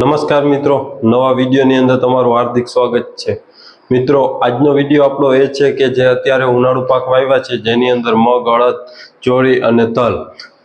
નમસ્કાર મિત્રો, નવા વિડીયોની અંદર તમારું હાર્દિક સ્વાગત છે. મિત્રો, આજનો વીડિયો આપણો એ છે કે જે અત્યારે ઉનાળુ પાક વાવ્યા છે, જેની અંદર મગ, અડદ, ચોળી અને તલ.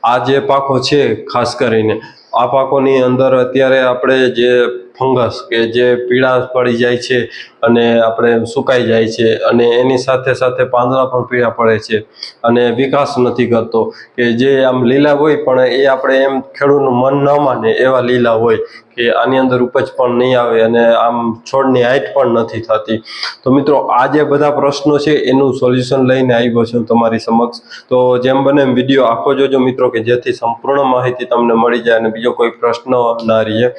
આ જે પાકો છે, ખાસ કરીને, આ પાકોની અંદર અત્યારે આપણે જે ફંગસ કે જે પીળા પડી જાય છે અને આપણે સુકાઈ જાય છે અને એની સાથે સાથે પાંદડા પણ પીળા પડે છે અને વિકાસ નથી કરતો. કે જે આમ લીલા હોય, પણ એ આપણે એમ ખેડૂતનું મન ન માને એવા લીલા હોય કે આની અંદર ઉપજ પણ નહીં આવે અને આમ છોડની હાઈટ પણ નથી થતી. તો મિત્રો, આ જે બધા પ્રશ્નો છે, એનું સોલ્યુશન લઈને આવ્યો છું તમારી સમક્ષ. તો જેમ બને એમ વીડિયો આખો જોજો મિત્રો, કે જેથી સંપૂર્ણ માહિતી તમને મળી જાય અને બીજો કોઈ પ્રશ્ન ના રહીએ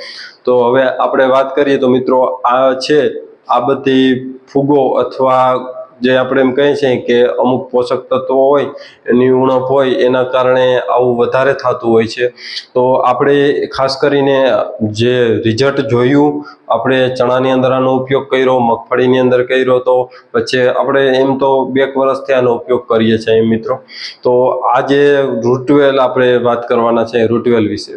તો હવે આપણે વાત કરીએ તો મિત્રો, આ છે આ બધી ફૂગો અથવા જે આપણે એમ કહીએ છીએ કે અમુક પોષક તત્વો હોય, એની ઉણપ હોય, એના કારણે આવું વધારે થતું હોય છે. તો આપણે ખાસ કરીને જે રિઝલ્ટ જોયું, આપણે ચણાની અંદર આનો ઉપયોગ કર્યો, મગફળીની અંદર કર્યો, તો પછી આપણે એમ તો બે વર્ષથી આનો ઉપયોગ કરીએ છીએ મિત્રો. તો આ જે રૂટવેલ આપણે વાત કરવાના છે રૂટવેલ વિશે.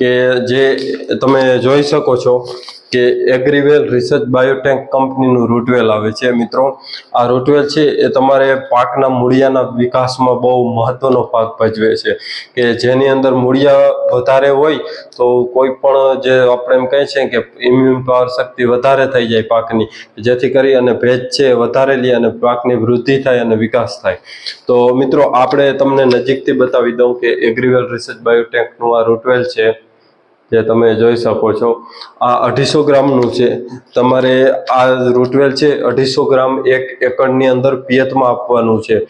કે જે તમે જોઈ શકો છો કે એગ્રીવેલ રિસર્ચ બાયોટેક કંપનીનું રૂટવેલ આવે છે. મિત્રો, આ રૂટવેલ છે એ તમારે પાકના મૂળિયાના વિકાસમાં બહુ મહત્વનો ભાગ ભજવે છે. કે જેની અંદર મૂળિયા વધારે હોય તો કોઈ પણ જે આપણે એમ કહીએ છીએ કે ઇમ્યુન પાવર શક્તિ વધારે થઈ જાય પાકની, જેથી કરી અને ભેજ છે વધારે લે અને પાકની વૃદ્ધિ થાય અને વિકાસ થાય. તો મિત્રો, આપણે તમને નજીકથી બતાવી દઉં કે એગ્રીવેલ રિસર્ચ બાયોટેકનું આ રૂટવેલ છે. જે તમે જોઈ શકો છો, આ અઢીસો ગ્રામનું છે. તમારે આ રૂટવેલ છે, અઢીસો ગ્રામ એક એકરની અંદર પિયતમાં આપવાનું છે.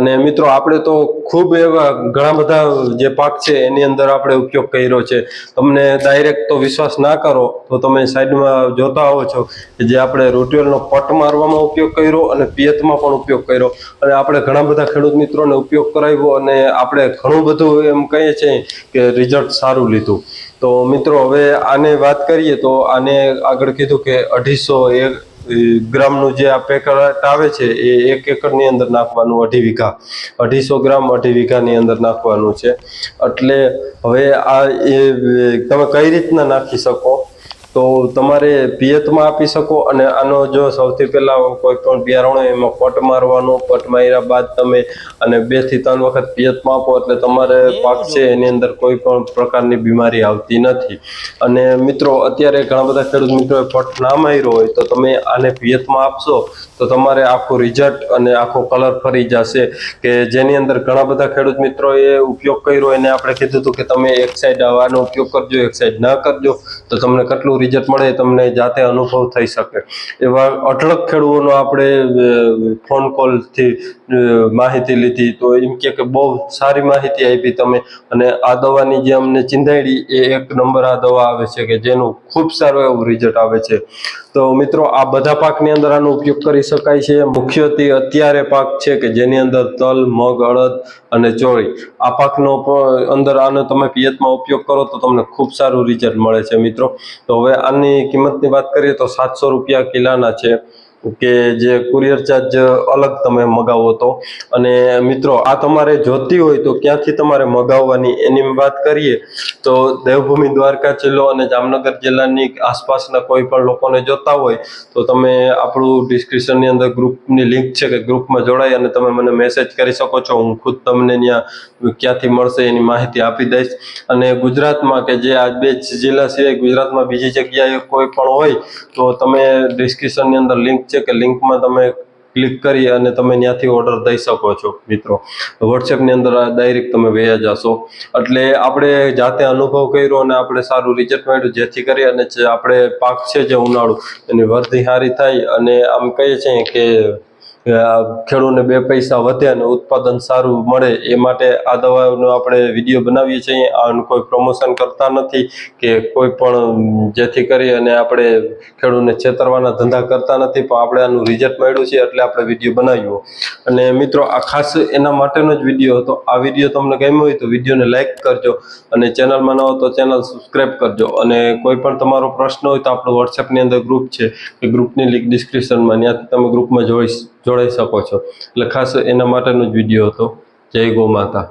અને મિત્રો, આપણે તો ખૂબ એવા ઘણા બધા જે પાક છે, એની અંદર આપણે ઉપયોગ કર્યો છે. તમને ડાયરેક્ટ તો વિશ્વાસ ના કરો, તો તમે સાઈડમાં જોતા આવો છો કે જે આપણે રૂટવેલનો પટ મારવામાં ઉપયોગ કર્યો અને પિયતમાં પણ ઉપયોગ કર્યો. અને આપણે ઘણા બધા ખેડૂત મિત્રોને ઉપયોગ કરાવ્યો અને આપણે ઘણું બધું એમ કહીએ છીએ કે રિઝલ્ટ સારું લીધું. તો મિત્રો, હવે આને વાત કરીએ તો આને આગળ કીધું કે અઢીસો ગ્રામનું જે આ પેકેટ આવે છે, એ એક એકરની અંદર નાખવાનું અઢી વીઘા. અઢીસો ગ્રામ અઢી વીઘાની અંદર નાખવાનું છે. એટલે હવે આ એ, તમે કઈ રીતના નાખી શકો? તો તમારે પિયતમાં આપી શકો અને આનો જો સૌથી પહેલા કોઈ પણ બિયારણ એમાં પટ મારવાનો પટ માર્યા બાદ તમે અને બેથી ત્રણ વખત પિયતમાં આપો એટલે તમારે પાક છે એની અંદર કોઈ પણ પ્રકારની બીમારી આવતી નથી. અને મિત્રો અત્યારે ઘણા બધા ખેડૂત મિત્રોએ પટ ના માર્યો હોય તો તમે આને પિયતમાં આપશો તો તમારે આખું રિઝલ્ટ અને આખો કલર ફરી જશે કે જેની અંદર ઘણા બધા ખેડૂત મિત્રોએ ઉપયોગ કર્યો એને આપણે કીધું હતું કે તમે એક સાઈડ આવાનો ઉપયોગ કરજો એક સાઈડ ના કરજો તો તમને કેટલું રિઝલ્ટ મળે તમને જાતે અનુભવ થઈ શકે. એવા અઢળક ખેડૂતોનો આપણે ફોન કોલથી માહિતી લીધી તો એમ કે બહુ સારી માહિતી આપી તમે. અને આ દવાની જે અમને ચિંધાડી એ એક નંબર આ દવા આવે છે કે જેનું ખૂબ સારું એવું રિઝલ્ટ આવે છે. તો મિત્રો, આ બધા પાકની અંદર આનો ઉપયોગ કરી શકાય છે. મુખ્યત્વે અત્યારે પાક છે કે જેની અંદર તલ, મગ, અડદ અને ચોળી. આ પાકનો અંદર આનો તમે પિયતમાં ઉપયોગ કરો તો તમને ખૂબ સારું રિઝલ્ટ મળે છે મિત્રો. તો હવે આની કિંમતની વાત કરીએ તો સાતસો રૂપિયા કિલાના છે. કે જે કુરિયર ચાર્જ અલગ તમે મગાવો તો. અને મિત્રો, આ તમારે જોતી હોય તો ક્યાંથી તમારે મગાવવાની એની વાત કરીએ. તો દેવભૂમિ દ્વારકા જિલ્લો અને જામનગર જિલ્લાની આસપાસના કોઈ પણ લોકોને જોતા હોય, તો તમે આપણું ડિસ્ક્રિપ્શનની અંદર ગ્રુપની લિંક છે કે ગ્રુપમાં જોડાઈ અને તમે મને મેસેજ કરી શકો છો. હું ખુદ તમને ત્યાં ક્યાંથી મળશે એની માહિતી આપી દઈશ. અને ગુજરાતમાં કે જે આ બે જિલ્લા સિવાય ગુજરાતમાં બીજી જગ્યાએ કોઈ પણ હોય, તો તમે ડિસ્ક્રિપ્શનની અંદર લિંક છે કે લિંકમાં તમે ક્લિક કરી અને તમે ત્યાંથી ઓર્ડર દઈ શકો છો, મિત્રો. વોટ્સએપની અંદર ડાયરેક્ટ તમે વયા જશો. એટલે આપણે જાતે અનુભવ કર્યો અને આપણે સારું રિઝલ્ટ મળ્યું, જેથી કરી અને આપણે પાક છે જે ઉનાળુ, એની વર્ધી સારી થાય અને આમ કહીએ છીએ કે ખેડૂતને બે પૈસા વધે અને ઉત્પાદન સારું મળે એ માટે આ દવાનો આપણે વીડિયો બનાવીએ છીએ. આનું કોઈ પ્રમોશન કરતા નથી કે કોઈ પણ જેથી કરી અને આપણે ખેડૂતને છેતરવાના ધંધા કરતા નથી, પણ આપણે આનું રિઝલ્ટ મળ્યું છે એટલે આપણે વીડિયો બનાવ્યો. અને મિત્રો, આ ખાસ એના માટેનો જ વીડિયો હતો. આ વીડિયો તમને ગમ્યો હોય તો વિડીયોને લાઇક કરજો અને ચેનલમાં ન હો તો ચેનલ સબસ્ક્રાઈબ કરજો. અને કોઈ પણ તમારો પ્રશ્ન હોય તો આપણો વોટ્સએપની અંદર ગ્રુપ છે. કે ગ્રુપની લિંક ડિસ્ક્રિપ્શનમાં ત્યાંથી તમે ગ્રુપમાં જોઈ જોડાઈ શકો છો. એટલે ખાસ એના માટેનો જ વીડિયો હતો. જય ગો માતા.